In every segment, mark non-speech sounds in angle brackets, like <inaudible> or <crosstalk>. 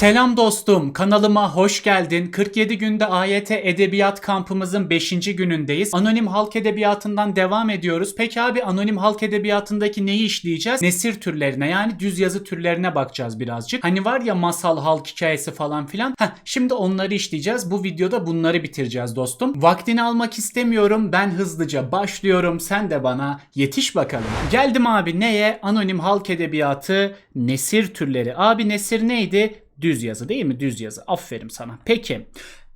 Selam dostum, kanalıma hoş geldin. 47 günde AYT Edebiyat kampımızın 5. günündeyiz. Anonim halk edebiyatından devam ediyoruz. Peki abi anonim halk edebiyatındaki neyi işleyeceğiz? Nesir türlerine yani düz yazı türlerine bakacağız birazcık. Hani var ya masal, halk hikayesi falan filan. Heh, şimdi onları işleyeceğiz. Bu videoda bunları bitireceğiz dostum. Vaktini almak istemiyorum. Ben hızlıca başlıyorum. Sen de bana yetiş bakalım. Geldim abi neye? Anonim halk edebiyatı, nesir türleri. Abi nesir neydi? Düz yazı değil mi? Düz yazı. Aferin sana. Peki.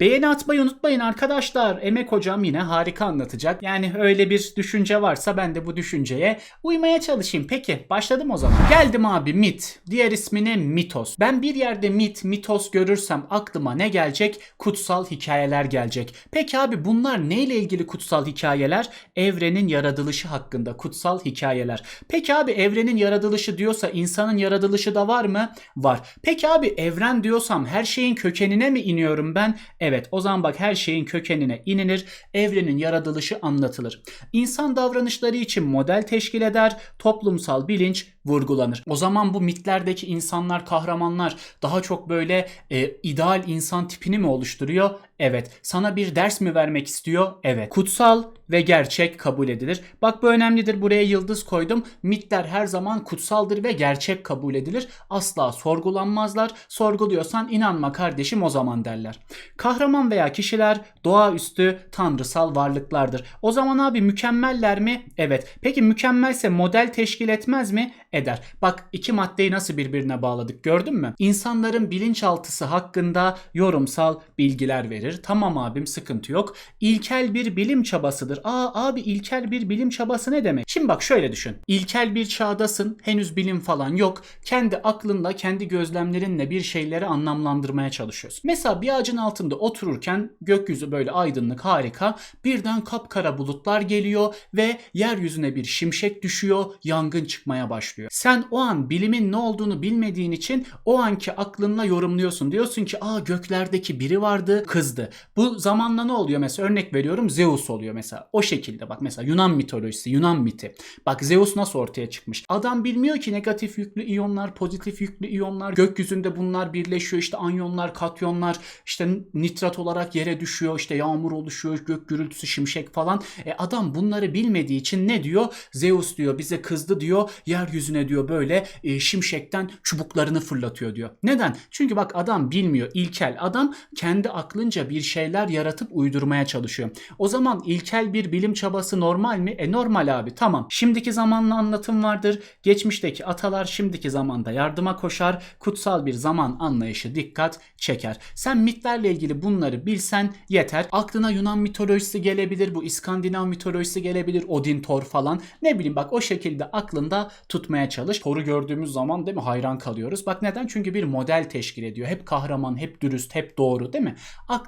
Beğeni atmayı unutmayın arkadaşlar. Emek hocam yine harika anlatacak. Yani öyle bir düşünce varsa ben de bu düşünceye uymaya çalışayım. Peki başladım o zaman. Geldim abi mit. Diğer ismi ne? Mitos. Ben bir yerde mit, mitos görürsem aklıma ne gelecek? Kutsal hikayeler gelecek. Peki abi bunlar neyle ilgili kutsal hikayeler? Evrenin yaratılışı hakkında kutsal hikayeler. Peki abi evrenin yaratılışı diyorsa insanın yaratılışı da var mı? Var. Peki abi evren diyorsam her şeyin kökenine mi iniyorum ben? Evet o zaman bak her şeyin kökenine inilir, evrenin yaratılışı anlatılır. İnsan davranışları için model teşkil eder, toplumsal bilinç vurgulanır. O zaman bu mitlerdeki insanlar, kahramanlar daha çok böyle e, ideal insan tipini mi oluşturuyor? Evet. Sana bir ders mi vermek istiyor? Evet. Kutsal ve gerçek kabul edilir. Bak bu önemlidir. Buraya yıldız koydum. Mitler her zaman kutsaldır ve gerçek kabul edilir. Asla sorgulanmazlar. Sorguluyorsan inanma kardeşim o zaman derler. Kahraman veya kişiler doğaüstü tanrısal varlıklardır. O zaman abi mükemmeller mi? Evet. Peki mükemmelse model teşkil etmez mi? Eder. Bak iki maddeyi nasıl birbirine bağladık gördün mü? İnsanların bilinçaltısı hakkında yorumsal bilgiler verir. Tamam abim sıkıntı yok. İlkel bir bilim çabasıdır. Aa abi ilkel bir bilim çabası ne demek? Şimdi bak şöyle düşün. İlkel bir çağdasın. Henüz bilim falan yok. Kendi aklınla, kendi gözlemlerinle bir şeyleri anlamlandırmaya çalışıyorsun. Mesela bir ağacın altında otururken gökyüzü böyle aydınlık, harika. Birden kapkara bulutlar geliyor ve yeryüzüne bir şimşek düşüyor, yangın çıkmaya başlıyor. Sen o an bilimin ne olduğunu bilmediğin için o anki aklınla yorumluyorsun. Diyorsun ki aa göklerdeki biri vardı, kızdı. Bu zamanla ne oluyor mesela? Örnek veriyorum Zeus oluyor mesela. O şekilde bak mesela Yunan mitolojisi, Yunan miti. Bak Zeus nasıl ortaya çıkmış? Adam bilmiyor ki negatif yüklü iyonlar, pozitif yüklü iyonlar, gökyüzünde bunlar birleşiyor. İşte anyonlar, katyonlar, işte nitrat olarak yere düşüyor, işte yağmur oluşuyor, gök gürültüsü, şimşek falan. E adam bunları bilmediği için ne diyor? Zeus diyor bize kızdı diyor. Yeryüzüne diyor böyle e, şimşekten çubuklarını fırlatıyor diyor. Neden? Çünkü bak adam bilmiyor. ilkel. Adam kendi aklınca bir şeyler yaratıp uydurmaya çalışıyor. O zaman ilkel bir bilim çabası normal mi? E normal abi tamam. Şimdiki zamanla anlatım vardır. Geçmişteki atalar şimdiki zamanda yardıma koşar. Kutsal bir zaman anlayışı dikkat çeker. Sen mitlerle ilgili bunları bilsen yeter. Aklına Yunan mitolojisi gelebilir. Bu İskandinav mitolojisi gelebilir. Odin, Thor falan. Ne bileyim bak o şekilde aklında tutmaya çalış. Thor'u gördüğümüz zaman değil mi hayran kalıyoruz. Bak neden? Çünkü bir model teşkil ediyor. Hep kahraman, hep dürüst, hep doğru değil mi?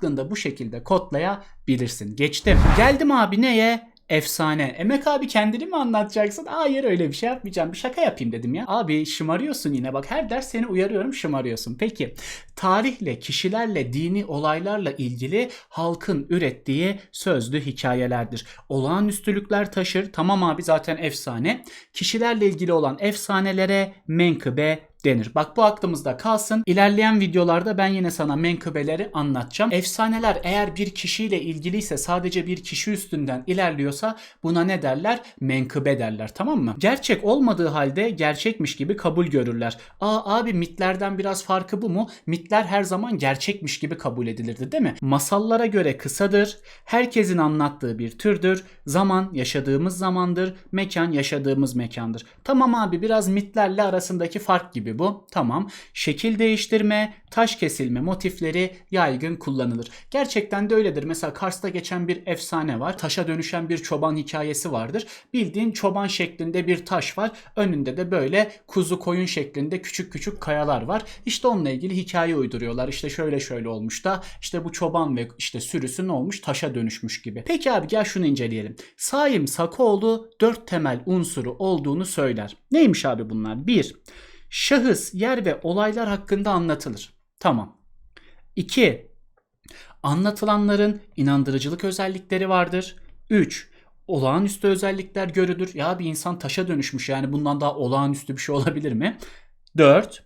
Aklında bu şekilde kodlayabilirsin. Geçtim. Geldim abi neye? Efsane. Emek abi kendini mi anlatacaksın? Hayır öyle bir şey yapmayacağım. Bir şaka yapayım dedim ya. Abi şımarıyorsun yine. Bak her ders seni uyarıyorum şımarıyorsun. Peki tarihle, kişilerle, dini olaylarla ilgili halkın ürettiği sözlü hikayelerdir. Olağanüstülükler taşır. Tamam abi zaten efsane. Kişilerle ilgili olan efsanelere menkıbe denir. Bak bu aklımızda kalsın. İlerleyen videolarda ben yine sana menkıbeleri anlatacağım. Efsaneler eğer bir kişiyle ilgiliyse sadece bir kişi üstünden ilerliyorsa buna ne derler? Menkıbe derler tamam mı? Gerçek olmadığı halde gerçekmiş gibi kabul görürler. Aa abi mitlerden biraz farkı bu mu? Mitler her zaman gerçekmiş gibi kabul edilirdi değil mi? Masallara göre kısadır. Herkesin anlattığı bir türdür. Zaman yaşadığımız zamandır. Mekan yaşadığımız mekandır. Tamam abi biraz mitlerle arasındaki fark gibi bu. Tamam. Şekil değiştirme, taş kesilme motifleri yaygın kullanılır. Gerçekten de öyledir. Mesela Kars'ta geçen bir efsane var. Taşa dönüşen bir çoban hikayesi vardır. Bildiğin çoban şeklinde bir taş var. Önünde de böyle kuzu koyun şeklinde küçük küçük kayalar var. İşte onunla ilgili hikaye uyduruyorlar. İşte şöyle şöyle olmuş da işte bu çoban ve işte sürüsü ne olmuş? Taşa dönüşmüş gibi. Peki abi gel şunu inceleyelim. Saim Sakoğlu dört temel unsuru olduğunu söyler. Neymiş abi bunlar? 1. Şahıs, yer ve olaylar hakkında anlatılır. Tamam. 2. Anlatılanların inandırıcılık özellikleri vardır. 3. Olağanüstü özellikler görülür. Ya bir insan taşa dönüşmüş yani bundan daha olağanüstü bir şey olabilir mi? 4.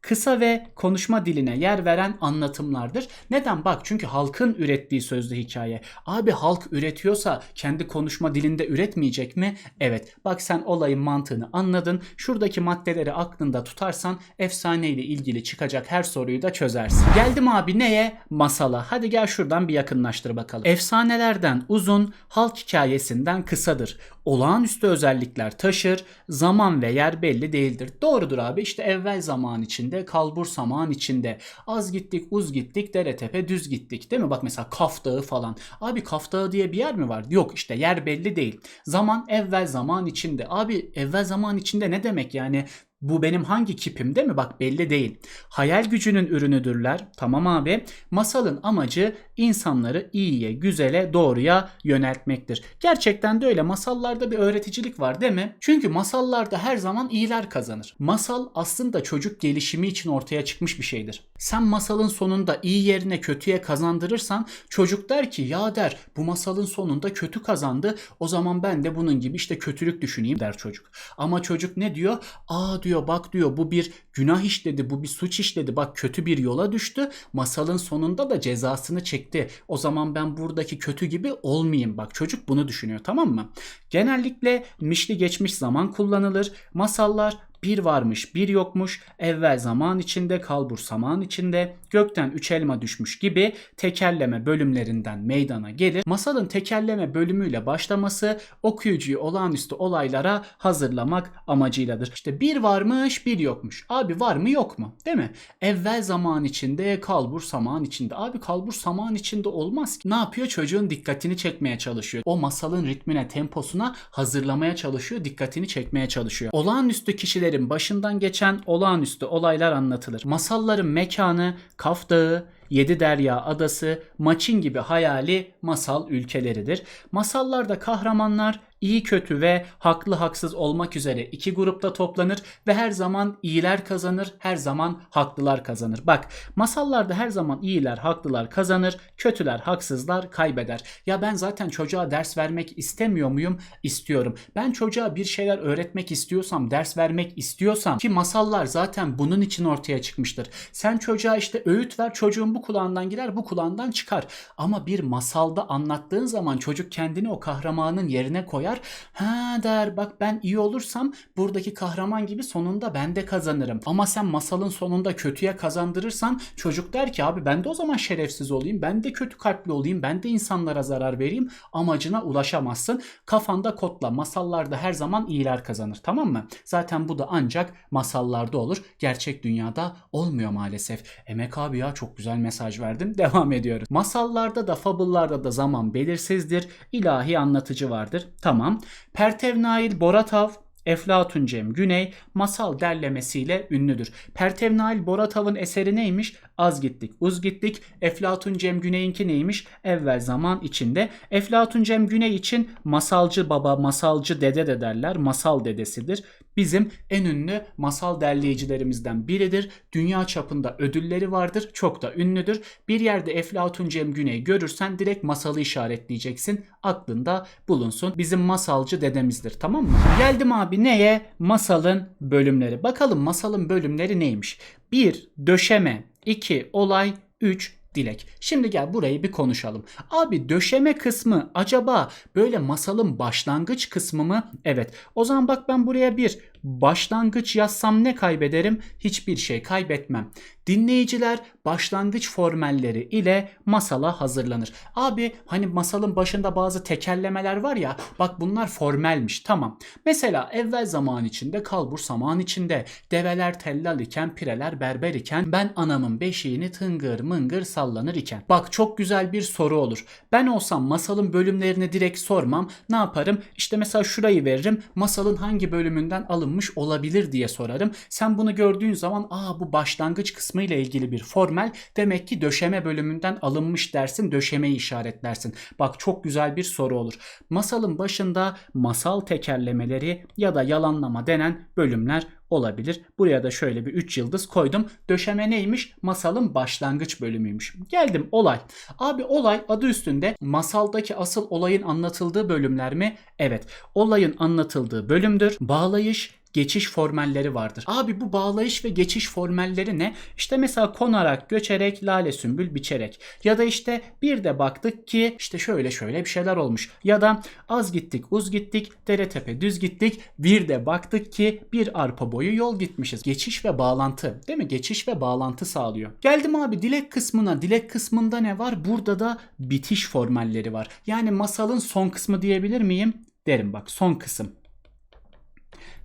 kısa ve konuşma diline yer veren anlatımlardır. Neden? Bak çünkü halkın ürettiği sözlü hikaye. Abi halk üretiyorsa kendi konuşma dilinde üretmeyecek mi? Evet. Bak sen olayın mantığını anladın. Şuradaki maddeleri aklında tutarsan efsaneyle ilgili çıkacak her soruyu da çözersin. Geldim abi neye? Masala. Hadi gel şuradan bir yakınlaştır bakalım. Efsanelerden uzun, halk hikayesinden kısadır. Olağanüstü özellikler taşır, zaman ve yer belli değildir. Doğrudur abi işte evvel zaman içinde, kalbur zaman içinde. Az gittik, uz gittik, dere tepe düz gittik değil mi? Bak mesela Kaf Dağı falan. Abi Kaf Dağı diye bir yer mi var? Yok işte yer belli değil. Zaman evvel zaman içinde. Abi evvel zaman içinde ne demek yani? Bu benim hangi kipim değil mi? Bak belli değil. Hayal gücünün ürünüdürler. Tamam abi. Masalın amacı insanları iyiye, güzele, doğruya yöneltmektir. Gerçekten de öyle. Masallarda bir öğreticilik var değil mi? Çünkü masallarda her zaman iyiler kazanır. Masal aslında çocuk gelişimi için ortaya çıkmış bir şeydir. Sen masalın sonunda iyi yerine kötüye kazandırırsan çocuk der ki ya der bu masalın sonunda kötü kazandı. O zaman ben de bunun gibi işte kötülük düşüneyim der çocuk. Ama çocuk ne diyor? Aa diyor bak diyor bu bir günah işledi, bu bir suç işledi. Bak kötü bir yola düştü. Masalın sonunda da cezasını çekti. O zaman ben buradaki kötü gibi olmayayım. Bak çocuk bunu düşünüyor tamam mı? Genellikle mişli geçmiş zaman kullanılır. Masallar bir varmış bir yokmuş, evvel zaman içinde kalbur zaman içinde, gökten üç elma düşmüş gibi tekerleme bölümlerinden meydana gelir. Masalın tekerleme bölümüyle başlaması okuyucuyu olağanüstü olaylara hazırlamak amacıyladır. İşte bir varmış bir yokmuş. Abi var mı yok mu? Değil mi? Evvel zaman içinde kalbur zaman içinde. Abi kalbur zaman içinde olmaz ki. Ne yapıyor? Çocuğun dikkatini çekmeye çalışıyor. O masalın ritmine, temposuna hazırlamaya çalışıyor, dikkatini çekmeye çalışıyor. Olağanüstü kişiler hikayelerin başından geçen olağanüstü olaylar anlatılır. Masalların mekanı Kaf Dağı, Yedi Derya Adası, Maçin gibi hayali masal ülkeleridir. Masallarda kahramanlar iyi kötü ve haklı haksız olmak üzere iki grupta toplanır ve her zaman iyiler kazanır, her zaman haklılar kazanır. Bak masallarda her zaman iyiler, haklılar kazanır, kötüler, haksızlar kaybeder. Ya ben zaten çocuğa ders vermek istemiyor muyum? İstiyorum. Ben çocuğa bir şeyler öğretmek istiyorsam, ders vermek istiyorsam ki masallar zaten bunun için ortaya çıkmıştır. Sen çocuğa işte öğüt ver, çocuğun bu kulağından girer, bu kulağından çıkar. Ama bir masalda anlattığın zaman çocuk kendini o kahramanın yerine koyar koyar. Ha der bak ben iyi olursam buradaki kahraman gibi sonunda ben de kazanırım. Ama sen masalın sonunda kötüye kazandırırsan çocuk der ki abi ben de o zaman şerefsiz olayım. Ben de kötü kalpli olayım. Ben de insanlara zarar vereyim. Amacına ulaşamazsın. Kafanda kodla. Masallarda her zaman iyiler kazanır. Tamam mı? Zaten bu da ancak masallarda olur. Gerçek dünyada olmuyor maalesef. Emek abi ya çok güzel mesaj verdin. <laughs> Devam ediyoruz. Masallarda da fabıllarda da zaman belirsizdir. İlahi anlatıcı vardır. Tamam Tamam. Pertevnail Boratav Eflatun Cem Güney masal derlemesiyle ünlüdür. Pertevnail Boratav'ın eseri neymiş? Az gittik, uz gittik. Eflatun Cem Güney'inki neymiş? Evvel zaman içinde. Eflatun Cem Güney için masalcı baba, masalcı dede de derler. Masal dedesidir. Bizim en ünlü masal derleyicilerimizden biridir. Dünya çapında ödülleri vardır. Çok da ünlüdür. Bir yerde Eflatun Cem Güney görürsen direkt masalı işaretleyeceksin. Aklında bulunsun. Bizim masalcı dedemizdir tamam mı? Geldim abi neye? Masalın bölümleri. Bakalım masalın bölümleri neymiş? 1. Döşeme 2. Olay 3 dilek. Şimdi gel burayı bir konuşalım. Abi döşeme kısmı acaba böyle masalın başlangıç kısmı mı? Evet. O zaman bak ben buraya bir başlangıç yazsam ne kaybederim? Hiçbir şey kaybetmem. Dinleyiciler başlangıç formelleri ile masala hazırlanır. Abi hani masalın başında bazı tekerlemeler var ya bak bunlar formelmiş tamam. Mesela evvel zaman içinde kalbur zaman içinde develer tellal iken pireler berber iken ben anamın beşiğini tıngır mıngır sallanır iken. Bak çok güzel bir soru olur. Ben olsam masalın bölümlerini direkt sormam. Ne yaparım? İşte mesela şurayı veririm. Masalın hangi bölümünden alınmış olabilir diye sorarım. Sen bunu gördüğün zaman aa bu başlangıç kısmı ile ilgili bir formel demek ki döşeme bölümünden alınmış dersin. Döşemeyi işaretlersin. Bak çok güzel bir soru olur. Masalın başında masal tekerlemeleri ya da yalanlama denen bölümler olabilir. Buraya da şöyle bir 3 yıldız koydum. Döşeme neymiş? Masalın başlangıç bölümüymüş. Geldim olay. Abi olay adı üstünde masaldaki asıl olayın anlatıldığı bölümler mi? Evet. Olayın anlatıldığı bölümdür. Bağlayış, geçiş formelleri vardır. Abi bu bağlayış ve geçiş formelleri ne? İşte mesela konarak, göçerek, lale sümbül biçerek. Ya da işte bir de baktık ki işte şöyle şöyle bir şeyler olmuş. Ya da az gittik, uz gittik, dere tepe düz gittik. Bir de baktık ki bir arpa boyu yol gitmişiz. Geçiş ve bağlantı değil mi? Geçiş ve bağlantı sağlıyor. Geldim abi dilek kısmına. Dilek kısmında ne var? Burada da bitiş formelleri var. Yani masalın son kısmı diyebilir miyim? Derim bak son kısım.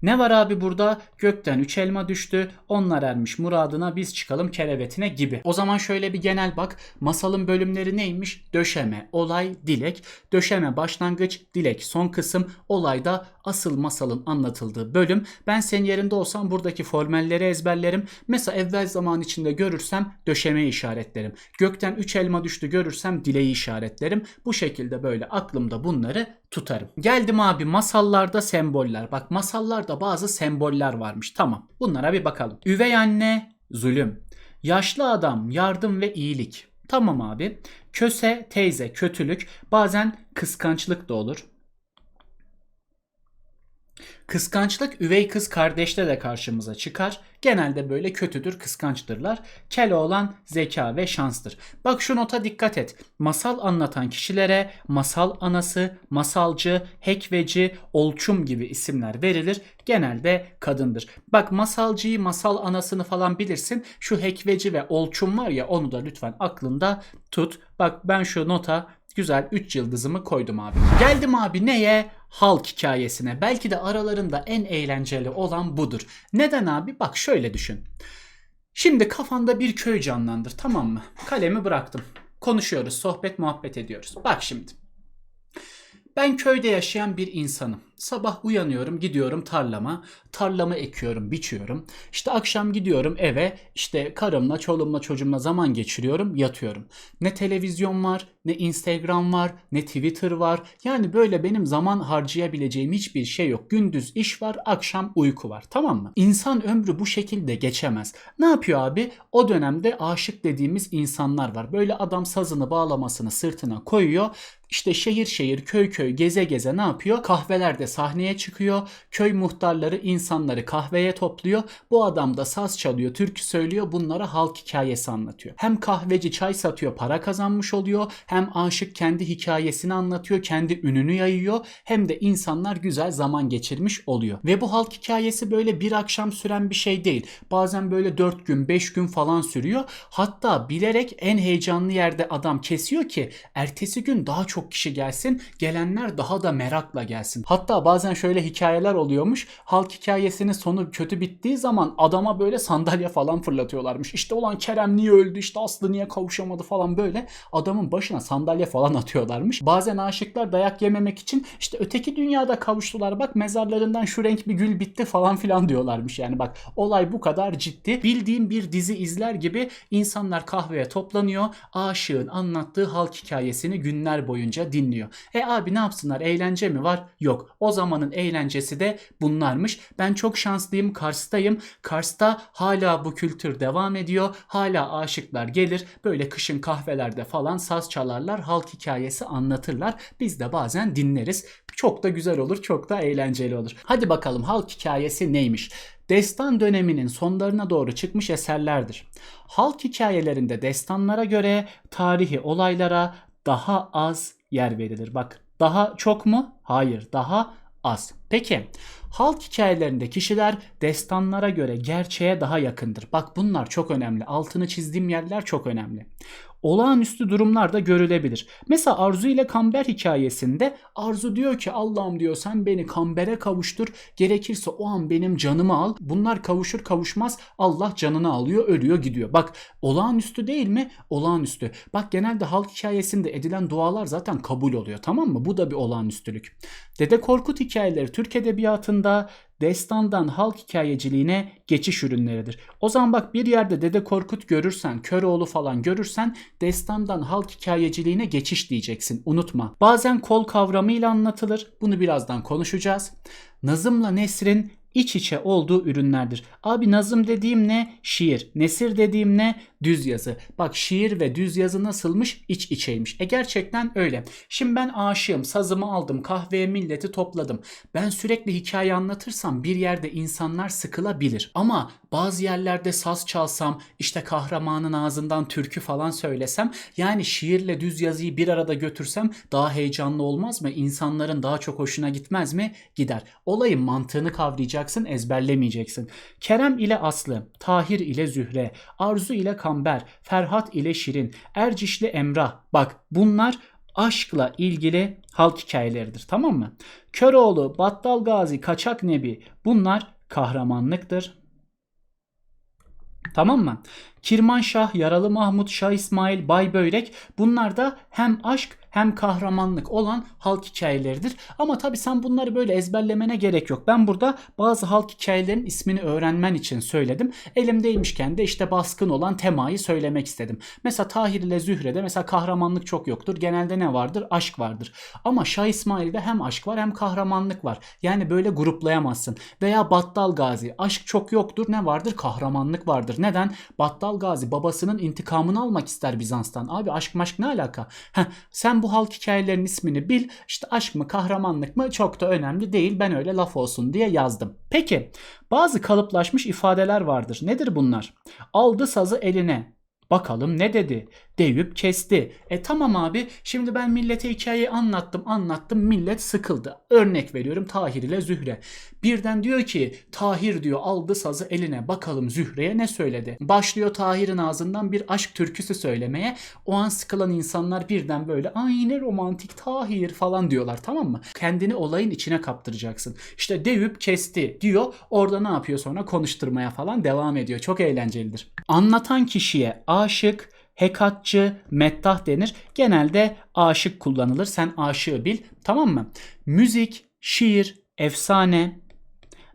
Ne var abi burada? Gökten üç elma düştü. Onlar ermiş muradına biz çıkalım kerevetine gibi. O zaman şöyle bir genel bak. Masalın bölümleri neymiş? Döşeme, olay, dilek. Döşeme başlangıç, dilek son kısım. Olayda asıl masalın anlatıldığı bölüm. Ben senin yerinde olsam buradaki formelleri ezberlerim. Mesela evvel zaman içinde görürsem döşemeyi işaretlerim. Gökten üç elma düştü görürsem dileği işaretlerim. Bu şekilde böyle aklımda bunları tutarım. Geldim abi masallarda semboller. Bak masallarda bazı semboller varmış. Tamam bunlara bir bakalım. Üvey anne zulüm. Yaşlı adam yardım ve iyilik. Tamam abi. Köse teyze kötülük. Bazen kıskançlık da olur. Kıskançlık üvey kız kardeşte de karşımıza çıkar. Genelde böyle kötüdür, kıskançtırlar. Keloğlan zeka ve şanstır. Bak şu nota dikkat et. Masal anlatan kişilere masal anası, masalcı, hekveci, olçum gibi isimler verilir. Genelde kadındır. Bak masalcıyı, masal anasını falan bilirsin. Şu hekveci ve olçum var ya onu da lütfen aklında tut. Bak ben şu nota güzel 3 yıldızımı koydum abi. Geldim abi neye? Halk hikayesine. Belki de aralarında en eğlenceli olan budur. Neden abi? Bak şöyle düşün. Şimdi kafanda bir köy canlandır tamam mı? Kalemi bıraktım. Konuşuyoruz, sohbet muhabbet ediyoruz. Bak şimdi. Ben köyde yaşayan bir insanım. Sabah uyanıyorum, gidiyorum tarlama. Tarlamı ekiyorum, biçiyorum. İşte akşam gidiyorum eve. işte karımla, çoluğumla, çocuğumla zaman geçiriyorum, yatıyorum. Ne televizyon var, ne Instagram var, ne Twitter var. Yani böyle benim zaman harcayabileceğim hiçbir şey yok. Gündüz iş var, akşam uyku var. Tamam mı? İnsan ömrü bu şekilde geçemez. Ne yapıyor abi? O dönemde aşık dediğimiz insanlar var. Böyle adam sazını bağlamasını sırtına koyuyor. İşte şehir şehir, köy köy, geze geze ne yapıyor? Kahvelerde sahneye çıkıyor. Köy muhtarları insanları kahveye topluyor. Bu adam da saz çalıyor, türkü söylüyor. Bunlara halk hikayesi anlatıyor. Hem kahveci çay satıyor, para kazanmış oluyor. Hem aşık kendi hikayesini anlatıyor, kendi ününü yayıyor. Hem de insanlar güzel zaman geçirmiş oluyor. Ve bu halk hikayesi böyle bir akşam süren bir şey değil. Bazen böyle 4 gün, 5 gün falan sürüyor. Hatta bilerek en heyecanlı yerde adam kesiyor ki ertesi gün daha çok kişi gelsin. Gelenler daha da merakla gelsin. Hatta bazen şöyle hikayeler oluyormuş. Halk hikayesinin sonu kötü bittiği zaman adama böyle sandalye falan fırlatıyorlarmış. İşte olan Kerem niye öldü işte Aslı niye kavuşamadı falan böyle adamın başına sandalye falan <laughs> atıyorlarmış. Bazen aşıklar dayak yememek için işte öteki dünyada kavuştular bak mezarlarından şu renk bir gül bitti falan filan diyorlarmış. Yani bak olay bu kadar ciddi. Bildiğim bir dizi izler gibi insanlar kahveye toplanıyor. Aşığın anlattığı halk hikayesini günler boyunca dinliyor. E abi ne yapsınlar eğlence mi var? Yok. O zamanın eğlencesi de bunlarmış. Ben çok şanslıyım. Kars'tayım. Kars'ta hala bu kültür devam ediyor. Hala aşıklar gelir. Böyle kışın kahvelerde falan saz çalarlar. Halk hikayesi anlatırlar. Biz de bazen dinleriz. Çok da güzel olur. Çok da eğlenceli olur. Hadi bakalım halk hikayesi neymiş? Destan döneminin sonlarına doğru çıkmış eserlerdir. Halk hikayelerinde destanlara göre tarihi olaylara daha az yer verilir. Bak daha çok mu? Hayır daha az. Peki halk hikayelerinde kişiler destanlara göre gerçeğe daha yakındır. Bak bunlar çok önemli. Altını çizdiğim yerler çok önemli. Olağanüstü durumlar da görülebilir. Mesela Arzu ile Kamber hikayesinde Arzu diyor ki Allah'ım diyor sen beni Kamber'e kavuştur. Gerekirse o an benim canımı al. Bunlar kavuşur kavuşmaz Allah canını alıyor ölüyor gidiyor. Bak olağanüstü değil mi? Olağanüstü. Bak genelde halk hikayesinde edilen dualar zaten kabul oluyor tamam mı? Bu da bir olağanüstülük. Dede Korkut hikayeleri Türk Edebiyatı'nda destandan halk hikayeciliğine geçiş ürünleridir. O zaman bak bir yerde Dede Korkut görürsen, Köroğlu falan görürsen destandan halk hikayeciliğine geçiş diyeceksin. Unutma. Bazen kol kavramıyla anlatılır. Bunu birazdan konuşacağız. Nazımla Nesrin iç içe olduğu ürünlerdir. Abi nazım dediğim ne? Şiir. Nesir dediğim ne? Düz yazı. Bak şiir ve düz yazı nasılmış? İç içeymiş. E gerçekten öyle. Şimdi ben aşığım. Sazımı aldım. Kahveye milleti topladım. Ben sürekli hikaye anlatırsam bir yerde insanlar sıkılabilir. Ama bazı yerlerde saz çalsam, işte kahramanın ağzından türkü falan söylesem, yani şiirle düz yazıyı bir arada götürsem daha heyecanlı olmaz mı? İnsanların daha çok hoşuna gitmez mi? Gider. Olayın mantığını kavrayacaksın, ezberlemeyeceksin. Kerem ile Aslı, Tahir ile Zühre, Arzu ile Kamber, Ferhat ile Şirin, Erciş ile Emrah. Bak bunlar aşkla ilgili halk hikayeleridir tamam mı? Köroğlu, Battal Gazi, Kaçak Nebi bunlar kahramanlıktır. Tamam mı? Kirmanşah, Yaralı Mahmut, Şah İsmail, Bay Börek bunlar da hem aşk hem kahramanlık olan halk hikayeleridir. Ama tabi sen bunları böyle ezberlemene gerek yok. Ben burada bazı halk hikayelerinin ismini öğrenmen için söyledim. Elimdeymişken de işte baskın olan temayı söylemek istedim. Mesela Tahir ile Zühre'de mesela kahramanlık çok yoktur. Genelde ne vardır? Aşk vardır. Ama Şah İsmail'de hem aşk var hem kahramanlık var. Yani böyle gruplayamazsın. Veya Battal Gazi. Aşk çok yoktur. Ne vardır? Kahramanlık vardır. Neden? Battal Gazi babasının intikamını almak ister Bizans'tan. Abi aşk maşk ne alaka? Heh, sen bu halk hikayelerinin ismini bil. İşte aşk mı kahramanlık mı çok da önemli değil. Ben öyle laf olsun diye yazdım. Peki bazı kalıplaşmış ifadeler vardır. Nedir bunlar? Aldı sazı eline. Bakalım ne dedi? Deyüp kesti. E tamam abi şimdi ben millete hikayeyi anlattım anlattım millet sıkıldı. Örnek veriyorum Tahir ile Zühre. Birden diyor ki Tahir diyor aldı sazı eline bakalım Zühre'ye ne söyledi. Başlıyor Tahir'in ağzından bir aşk türküsü söylemeye. O an sıkılan insanlar birden böyle ay ne romantik Tahir falan diyorlar tamam mı? Kendini olayın içine kaptıracaksın. İşte deyüp kesti diyor. Orada ne yapıyor sonra konuşturmaya falan devam ediyor. Çok eğlencelidir. Anlatan kişiye aşık, hekatçı, mettah denir. Genelde aşık kullanılır. Sen aşığı bil. Tamam mı? Müzik, şiir, efsane,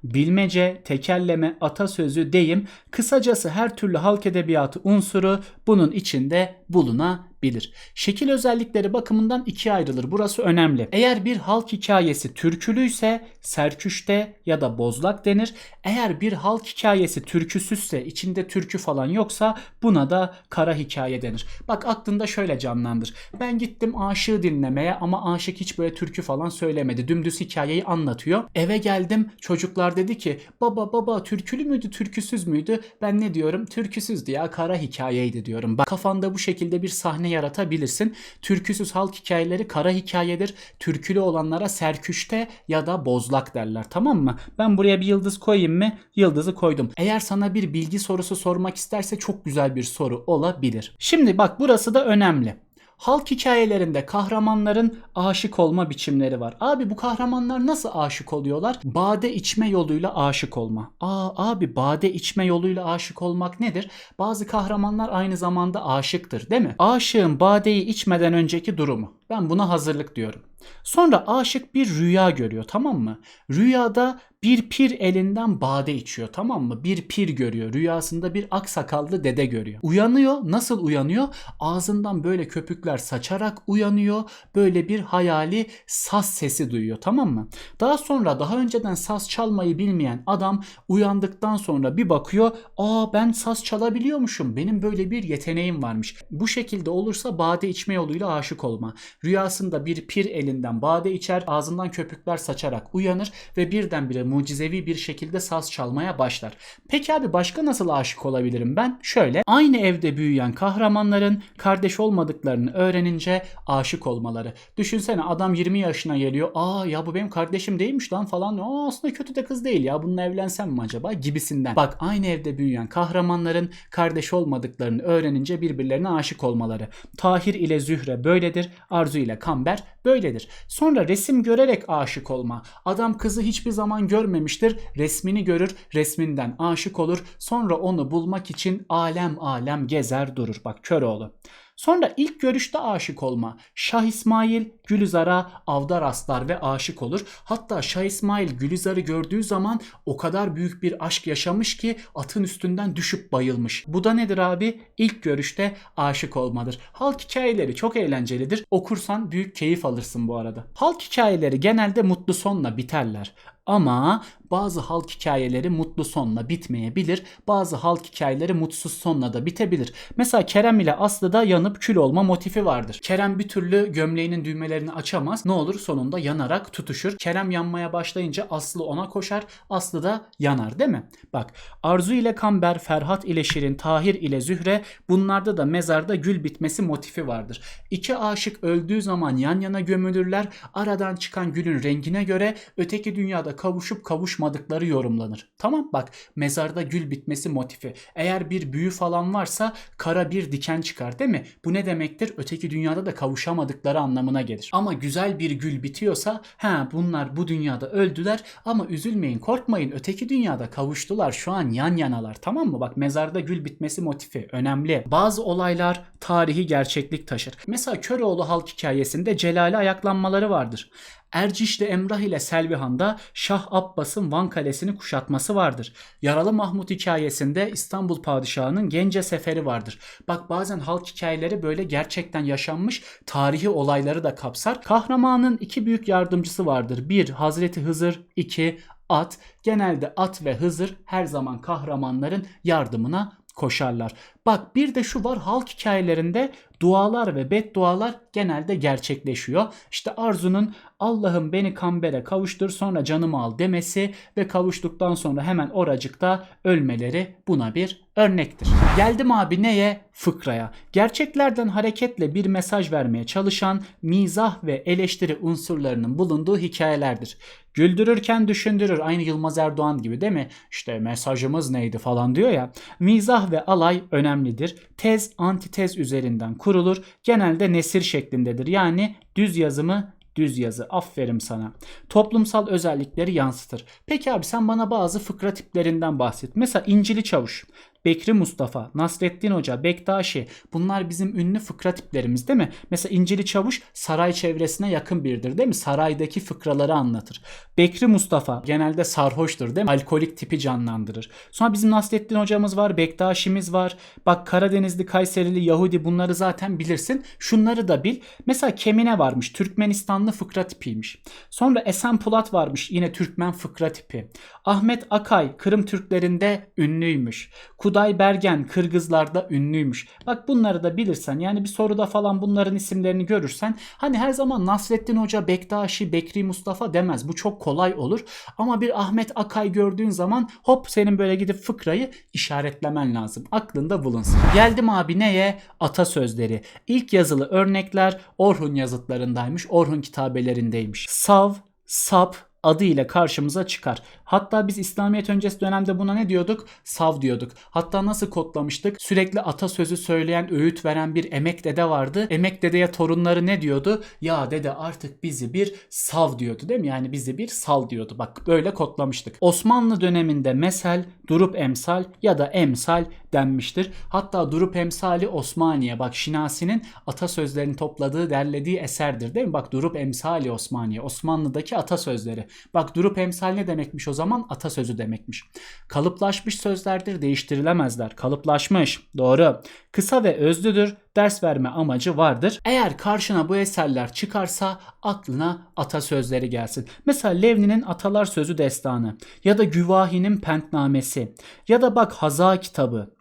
bilmece, tekelleme, atasözü, deyim, kısacası her türlü halk edebiyatı unsuru bunun içinde bulunabilir. Şekil özellikleri bakımından ikiye ayrılır. Burası önemli. Eğer bir halk hikayesi türkülüyse serküşte ya da bozlak denir. Eğer bir halk hikayesi türküsüzse içinde türkü falan yoksa buna da kara hikaye denir. Bak aklında şöyle canlandır. Ben gittim aşığı dinlemeye ama aşık hiç böyle türkü falan söylemedi. Dümdüz hikayeyi anlatıyor. Eve geldim çocuklar dedi ki baba baba türkülü müydü türküsüz müydü? Ben ne diyorum? Türküsüzdü ya kara hikayeydi diyorum. Bak kafanda bu şekilde bir sahne yaratabilirsin. Türküsüz halk hikayeleri kara hikayedir. Türkülü olanlara serküşte ya da bozlak derler tamam mı? Ben buraya bir yıldız koyayım mı? Yıldızı koydum. Eğer sana bir bilgi sorusu sormak isterse çok güzel bir soru olabilir. Şimdi bak burası da önemli. Halk hikayelerinde kahramanların aşık olma biçimleri var. Abi bu kahramanlar nasıl aşık oluyorlar? Bade içme yoluyla aşık olma. Aa abi bade içme yoluyla aşık olmak nedir? Bazı kahramanlar aynı zamanda aşıktır değil mi? Aşığın badeyi içmeden önceki durumu. Ben buna hazırlık diyorum. Sonra aşık bir rüya görüyor tamam mı? Rüyada bir pir elinden bade içiyor tamam mı? Bir pir görüyor. Rüyasında bir aksakallı dede görüyor. Uyanıyor. Nasıl uyanıyor? Ağzından böyle köpükler saçarak uyanıyor. Böyle bir hayali saz sesi duyuyor tamam mı? Daha sonra daha önceden saz çalmayı bilmeyen adam uyandıktan sonra bir bakıyor. Aa ben saz çalabiliyormuşum. Benim böyle bir yeteneğim varmış. Bu şekilde olursa bade içme yoluyla aşık olma. Rüyasında bir pir elinden bade içer, ağzından köpükler saçarak uyanır ve birdenbire mucizevi bir şekilde saz çalmaya başlar. Peki abi başka nasıl aşık olabilirim ben? Şöyle, aynı evde büyüyen kahramanların kardeş olmadıklarını öğrenince aşık olmaları. Düşünsene adam 20 yaşına geliyor. Aa ya bu benim kardeşim değilmiş lan falan. Aa aslında kötü de kız değil ya bununla evlensem mi acaba gibisinden. Bak aynı evde büyüyen kahramanların kardeş olmadıklarını öğrenince birbirlerine aşık olmaları. Tahir ile Zühre böyledir. Arzu ile Kamber böyledir. Sonra resim görerek aşık olma. Adam kızı hiçbir zaman görmemiştir. Resmini görür, resminden aşık olur. Sonra onu bulmak için alem alem gezer durur. Bak Köroğlu. Sonra ilk görüşte aşık olma. Şah İsmail Gülizar'a avda rastlar ve aşık olur. Hatta Şah İsmail Gülizar'ı gördüğü zaman o kadar büyük bir aşk yaşamış ki atın üstünden düşüp bayılmış. Bu da nedir abi? İlk görüşte aşık olmadır. Halk hikayeleri çok eğlencelidir. Okursan büyük keyif alırsın bu arada. Halk hikayeleri genelde mutlu sonla biterler. Ama bazı halk hikayeleri mutlu sonla bitmeyebilir. Bazı halk hikayeleri mutsuz sonla da bitebilir. Mesela Kerem ile Aslı'da yanıp kül olma motifi vardır. Kerem bir türlü gömleğinin düğmelerini açamaz. Ne olur sonunda yanarak tutuşur. Kerem yanmaya başlayınca Aslı ona koşar. Aslı da yanar değil mi? Bak Arzu ile Kamber, Ferhat ile Şirin, Tahir ile Zühre bunlarda da mezarda gül bitmesi motifi vardır. İki aşık öldüğü zaman yan yana gömülürler. Aradan çıkan gülün rengine göre öteki dünyada kavuşup kavuşmadıkları yorumlanır. Tamam bak mezarda gül bitmesi motifi. Eğer bir büyü falan varsa kara bir diken çıkar değil mi? Bu ne demektir? Öteki dünyada da kavuşamadıkları anlamına gelir. Ama güzel bir gül bitiyorsa ha bunlar bu dünyada öldüler ama üzülmeyin korkmayın öteki dünyada kavuştular şu an yan yanalar tamam mı? Bak mezarda gül bitmesi motifi önemli. Bazı olaylar tarihi gerçeklik taşır. Mesela Köroğlu halk hikayesinde Celal'e ayaklanmaları vardır. Erciş'le Emrah ile Selvihan'da Şah Abbas'ın Van Kalesi'ni kuşatması vardır. Yaralı Mahmut hikayesinde İstanbul Padişahı'nın Gence Seferi vardır. Bak bazen halk hikayeleri böyle gerçekten yaşanmış tarihi olayları da kapsar. Kahramanın iki büyük yardımcısı vardır. Bir Hazreti Hızır, iki at. Genelde at ve Hızır her zaman kahramanların yardımına koşarlar. Bak bir de şu var halk hikayelerinde dualar ve beddualar genelde gerçekleşiyor. İşte Arzu'nun Allah'ım beni kambere kavuştur sonra canımı al demesi ve kavuştuktan sonra hemen oracıkta ölmeleri buna bir örnektir. Geldim abi neye? Fıkraya. Gerçeklerden hareketle bir mesaj vermeye çalışan mizah ve eleştiri unsurlarının bulunduğu hikayelerdir. Güldürürken düşündürür aynı Yılmaz Erdoğan gibi değil mi? İşte mesajımız neydi falan diyor ya. Mizah ve alay önemlidir. Tez antitez üzerinden kurulur. Genelde nesir şeklindedir. Yani düz yazımı düz yazı. Aferin sana. Toplumsal özellikleri yansıtır. Peki abi sen bana bazı fıkra tiplerinden bahset. Mesela İncili Çavuş. Bekri Mustafa, Nasrettin Hoca, Bektaşi bunlar bizim ünlü fıkra tiplerimiz değil mi? Mesela İncili Çavuş saray çevresine yakın biridir değil mi? Saraydaki fıkraları anlatır. Bekri Mustafa genelde sarhoştur değil mi? Alkolik tipi canlandırır. Sonra bizim Nasrettin hocamız var, Bektaşimiz var. Bak Karadenizli, Kayserili, Yahudi bunları zaten bilirsin. Şunları da bil. Mesela Kemine varmış. Türkmenistanlı fıkra tipiymiş. Sonra Esen Pulat varmış. Yine Türkmen fıkra tipi. Ahmet Akay Kırım Türklerinde ünlüymüş. Kuday Bergen Kırgızlarda ünlüymüş. Bak bunları da bilirsen yani bir soruda falan bunların isimlerini görürsen hani her zaman Nasrettin Hoca, Bektaşi, Bekri Mustafa demez. Bu çok kolay olur. Ama bir Ahmet Akay gördüğün zaman hop senin böyle gidip fıkrayı işaretlemen lazım. Aklında bulunsun. Geldim abi neye? Atasözleri. İlk yazılı örnekler Orhun yazıtlarındaymış. Orhun kitabelerindeymiş. Sav, sap, adı ile karşımıza çıkar. Hatta biz İslamiyet öncesi dönemde buna ne diyorduk? Sav diyorduk. Hatta nasıl kodlamıştık? Sürekli atasözü söyleyen, öğüt veren bir emek dede vardı. Emek dedeye torunları ne diyordu? Ya dede artık bizi bir sav diyordu değil mi? Yani bizi bir sal diyordu. Bak böyle kodlamıştık. Osmanlı döneminde mesel, durup emsal ya da emsal denmiştir. Hatta durup emsali Osmaniye. Bak Şinasi'nin atasözlerini topladığı, derlediği eserdir değil mi? Bak durup emsali Osmaniye. Osmanlı'daki atasözleri. Bak durup emsal ne demekmiş o zaman? Atasözü demekmiş. Kalıplaşmış sözlerdir, değiştirilemezler. Kalıplaşmış. Doğru. Kısa ve özlüdür. Ders verme amacı vardır. Eğer karşına bu eserler çıkarsa aklına atasözleri gelsin. Mesela Levni'nin Atalar Sözü Destanı ya da Güvahi'nin Pentnamesi ya da bak Haza kitabı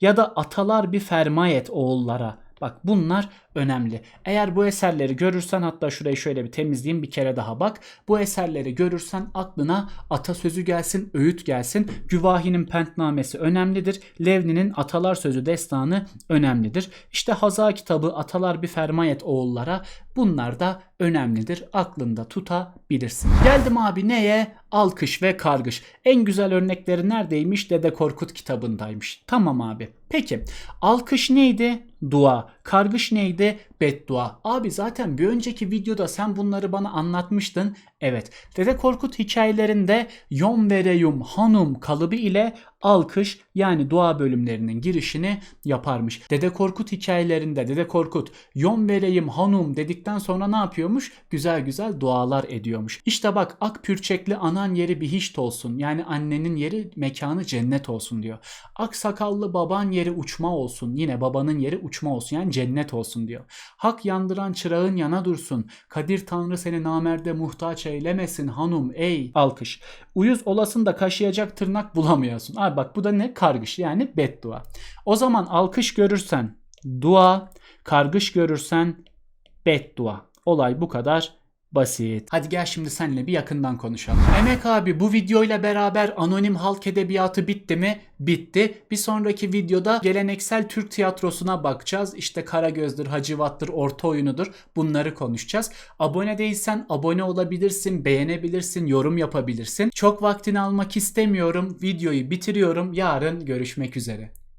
ya da Atalar bir fermayet oğullara. Bak bunlar önemli. Eğer bu eserleri görürsen hatta şurayı şöyle bir temizleyeyim bir kere daha bak. Bu eserleri görürsen aklına atasözü gelsin, öğüt gelsin. Güvahi'nin Pentnamesi önemlidir. Levni'nin Atalar Sözü Destanı önemlidir. İşte Haza kitabı Atalar bir fermayet oğullara bunlar da önemlidir. Aklında tutabilirsin. Geldim abi neye? Alkış ve kargış. En güzel örnekleri neredeymiş? Dede Korkut kitabındaymış. Tamam abi. Peki alkış neydi? Dua. Kargış neydi? ve Beddua. Abi zaten bir önceki videoda sen bunları bana anlatmıştın. Evet. Dede Korkut hikayelerinde yom vereyum hanum kalıbı ile alkış yani dua bölümlerinin girişini yaparmış. Dede Korkut hikayelerinde Dede Korkut yom vereyim hanum dedikten sonra ne yapıyormuş? Güzel güzel dualar ediyormuş. İşte bak ak pürçekli anan yeri bihişt olsun. Yani annenin yeri mekanı cennet olsun diyor. Ak sakallı baban yeri uçma olsun. Yine babanın yeri uçma olsun. Yani cennet olsun diyor. Hak yandıran çırağın yana dursun. Kadir Tanrı seni namerde muhtaç eylemesin hanım ey. Alkış. Uyuz olasın da kaşıyacak tırnak bulamıyorsun. Abi bak bu da ne? Kargış yani beddua. O zaman alkış görürsen dua, kargış görürsen beddua. Olay bu kadar basit. Hadi gel şimdi seninle bir yakından konuşalım. Emek abi bu videoyla beraber anonim halk edebiyatı bitti mi? Bitti. Bir sonraki videoda geleneksel Türk tiyatrosuna bakacağız. İşte Karagöz'dür, Hacivat'tır, Orta Oyunu'dur. Bunları konuşacağız. Abone değilsen abone olabilirsin, beğenebilirsin, yorum yapabilirsin. Çok vaktini almak istemiyorum. Videoyu bitiriyorum. Yarın görüşmek üzere.